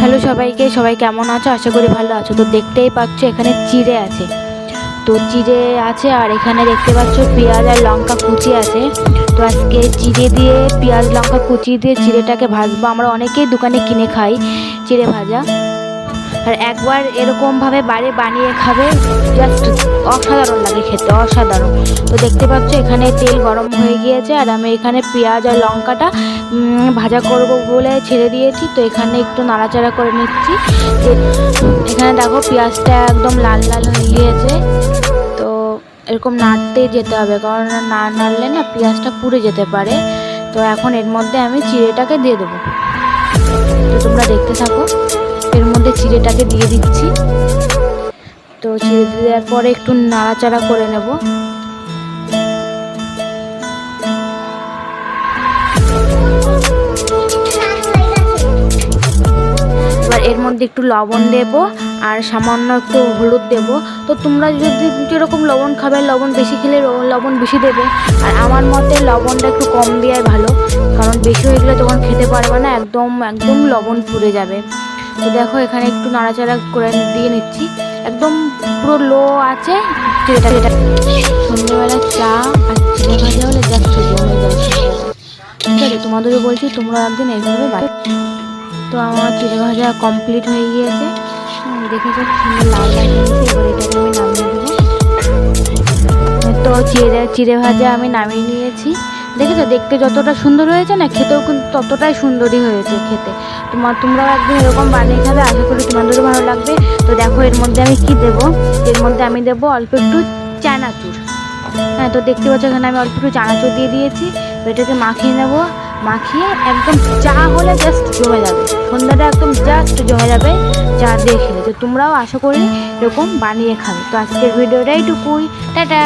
Hello সবাইকে, সবাই কেমন আছো? আশা করি ভালো আছো। তো দেখতেই পাচ্ছ, এখানে চিড়ে আছে। তো চিড়ে আছে, আর এখানে দেখতে পাচ্ছ পেঁয়াজ আর লঙ্কা কুচি আছে। তো আজকে চিড়ে দিয়ে, পেঁয়াজ, লঙ্কা কুচি দিয়ে চিড়েটাকে ভাজবো। আমরা অনেকেই দোকানে কিনে খাই চিড়ে ভাজা। আর একবার এরকমভাবে বাড়ি বানিয়ে খাবে জাস্ট অসাধারণ লাগে খেতে, অসাধারণ। তো দেখতে পাচ্ছ, এখানে তেল গরম হয়ে গিয়েছে আর আমি এখানে পেঁয়াজ আর লঙ্কাটা ভাজা করব বলে ছেড়ে দিয়েছি। তো এখানে একটু নাড়াচাড়া করে নিচ্ছি। এখানে দেখো, পেঁয়াজটা একদম লাল লাল হয়ে গিয়েছে। তো এরকম নাড়তেই যেতে হবে, কারণ না নাড়লে না পেঁয়াজটা পুড়ে যেতে পারে। তো এখন এর মধ্যে আমি চিড়েটাকে দিয়ে দেবো। তো তোমরা দেখতে থাকো, এর মধ্যে চিড়েটাকে দিয়ে দিচ্ছি। দেওয়ার পরে একটু নাড়াচাড়া করে নেব। এবার এর মধ্যে একটু লবণ দেব আর সামান্য একটু হলুদ দেব। তো তোমরা যদি যেরকম লবণ খাবে, লবণ বেশি খেলে লবণ বেশি দেবে। আর আমার মতে লবণটা একটু কম দেওয়াই ভালো, কারণ বেশি হয়ে গেলে তখন খেতে পারবে না, একদম একদম লবণ পুড়ে যাবে। তো দেখো এখানে একটু নাড়াচাড়া করে দিয়ে নিচ্ছি। একদম পুরো লো আছে। সন্ধ্যেবেলা চা আর চিড়ে ভাজা হলে জাস্ট ঠিক আছে, তোমাদেরও বলছি তোমরা একদিন এইভাবে বাড়ি তো আমার চিড়ে ভাজা কমপ্লিট হয়ে গিয়েছে। দেখেছ সুন্দর লাল লাল এবার এটাকে আমি নামিয়ে দেবো। তো চিড়ে চিড়ে ভাজা আমি নামিয়ে নিয়েছি। দেখেছ? দেখতে যতটা সুন্দর হয়েছে না, খেতেও কিন্তু ততটাই সুন্দরই হয়েছে খেতে। তোমার, তোমরাও একদিন এরকম বানিয়ে খাবে, আশা করি তোমাদেরও ভালো লাগবে। তো দেখো, এর মধ্যে আমি কি দেবো? এর মধ্যে আমি দেবো অল্প একটু চানাচুর। হ্যাঁ তো দেখতে পাচ্ছ এখানে আমি অল্প একটু চানাচুর দিয়ে দিয়েছি। এটাকে মাখিয়ে নেব। মাখিয়ে একদম চা হলে জাস্ট জমে যাবে। সন্ধ্যাটা একদম জাস্ট জমে যাবে চা দিয়ে খেলে। তো তোমরাও আশা করি এরকম বানিয়ে খাবে। তো আজকের ভিডিওটা এইটুকুই। টাটা!